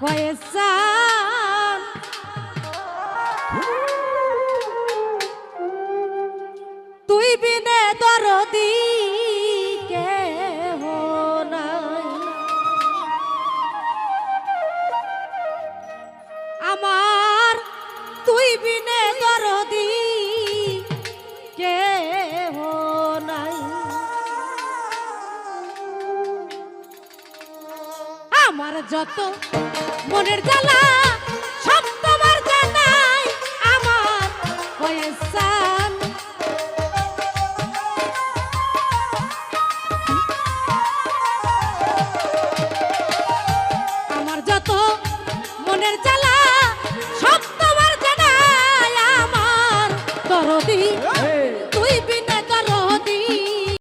ফয়েসান তুই বিনে দরদি কে নাই। আমার তুই বিনে দরদি কে নাই। আমার যত মনের জ্বালা সব তোমার জানাই আমার বয়সান আমার যত আমার